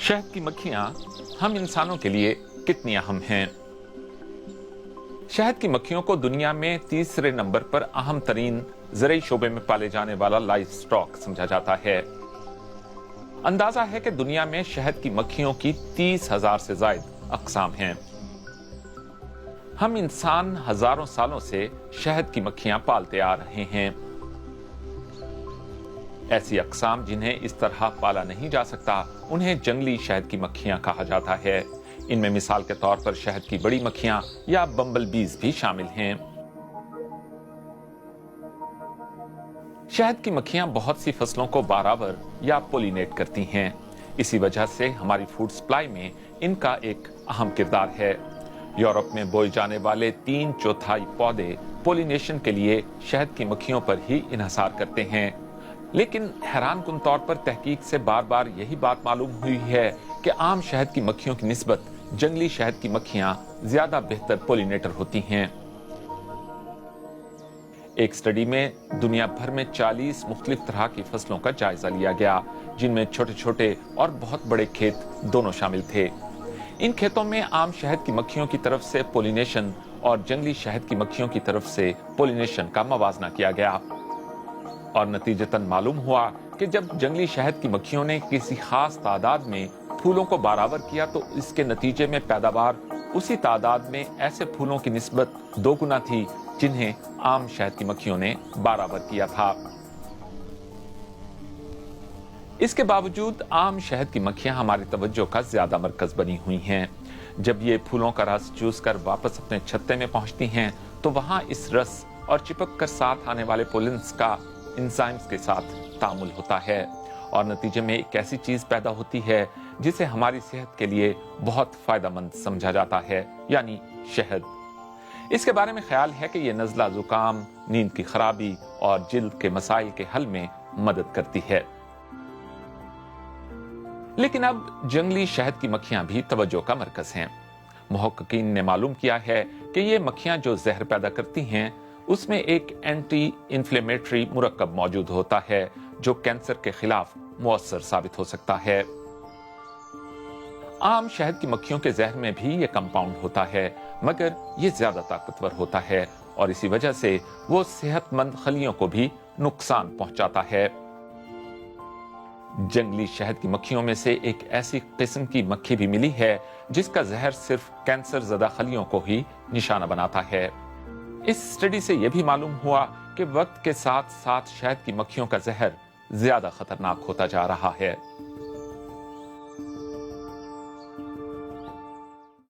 शहद की मक्खियाँ हम इंसानों के लिए कितनी अहम हैं? शहद की मक्खियों को दुनिया में तीसरे नंबर पर अहम तरीन, ज़रिए शोबे में पाले जाने वाला लाइफ स्टॉक समझा जाता है। अंदाज़ा है कि दुनिया में शहद की मक्खियों की तीस हज़ार से जायद अकसाम हैं। हम इंसान हज़ारों सालों से शहद की मक्खियाँ पालते आ रहे हैं। ऐसी अकसाम जिन्हें इस तरह पाला नहीं जा सकता, उन्हें जंगली शहद की मक्खियाँ कहा जाता है। इनमें मिसाल के तौर पर शहद की बड़ी मक्खियाँ या बम्बल बीज भी शामिल हैं। शहद की मक्खियाँ बहुत सी फ़सलों को बाराबर या पोलिनेट करती हैं। इसी वजह से हमारी फ़ूड सप्लाई में इनका एक अहम किरदार है। यूरोप में बोए जाने वाले तीन चौथाई पौधे पोलिनेशन के लिए शहद की मक्खियों पर ही इन्हसार करते हैं। लेकिन हैरान कन तौर पर तहकीक से बार बार यही बात मालूम हुई है कि आम शहद की मक्खियों की नस्बत, जंगली शहद की मक्खियाँ ज़्यादा बेहतर पोलिनेटर होती हैं। एक स्टडी में दुनिया भर में 40 मुख्तलिफ़ तरह की फ़सलों का जायजा लिया गया, जिनमें छोटे छोटे और बहुत बड़े खेत दोनों शामिल थे। इन खेतों में आम शहद की मक्खियों की तरफ़ से पोलिनेशन और जंगली शहद की मक्खियों की तरफ़ से पोलिनेशन का मवाजना किया गया। और नतीजतन मालूम हुआ कि जब जंगली शहद की मक्खियों ने किसी खास तादाद में फूलों को बराबर किया तो इसके नतीजे में पैदावार उसी तादाद में ऐसे फूलों की नस्बत दो गुना थी, जिन्हें आम शहद की मक्खियों ने बराबर किया था। इसके बावजूद आम शहद की मक्खियाँ हमारी तवज्जो का ज़्यादा मरकज बनी हुई हैं। जब ये फूलों का रस चूस कर वापस अपने छत्ते में पहुँचती हैं तो वहाँ इस रस और चिपक कर साथ आने वाले पोलिन्स का इंजाइम्स के साथ तामुल होता है और नतीजे में एक ऐसी चीज़ पैदा होती है जिसे हमारी सेहत के लिए बहुत फ़ायदेमंद समझा जाता है, यानी शहद। इसके बारे में ख्याल है कि यह नजला जुकाम, नींद की खराबी और जिल्द के मसाइल के हल में मदद करती है। लेकिन अब जंगली शहद की मक्खियाँ भी तवज्जो का मरकज हैं। मुहक्कीन ने मालूम किया है कि ये मक्खियाँ जो जहर पैदा करती हैं उसमें एक एंटी इंफ्लेमेटरी मुरक्कब मौजूद होता है, जो कैंसर के खिलाफ मुअसर साबित हो सकता है। आम शहद की मक्खियों के जहर में भी ये कंपाउंड होता है, मगर ये ज़्यादा ताकतवर होता है, और इसी वजह से वो सेहतमंद खलियों को भी नुकसान पहुंचाता है। जंगली शहद की मक्खियों में से एक ऐसी किस्म की मक्खी भी मिली है, जिसका जहर सिर्फ़ कैंसर जदा खलियों को ही निशाना बनाता है। इस स्टडी से यह भी मालूम हुआ कि वक्त के साथ साथ शहद की मक्खियों का जहर ज़्यादा खतरनाक होता जा रहा है।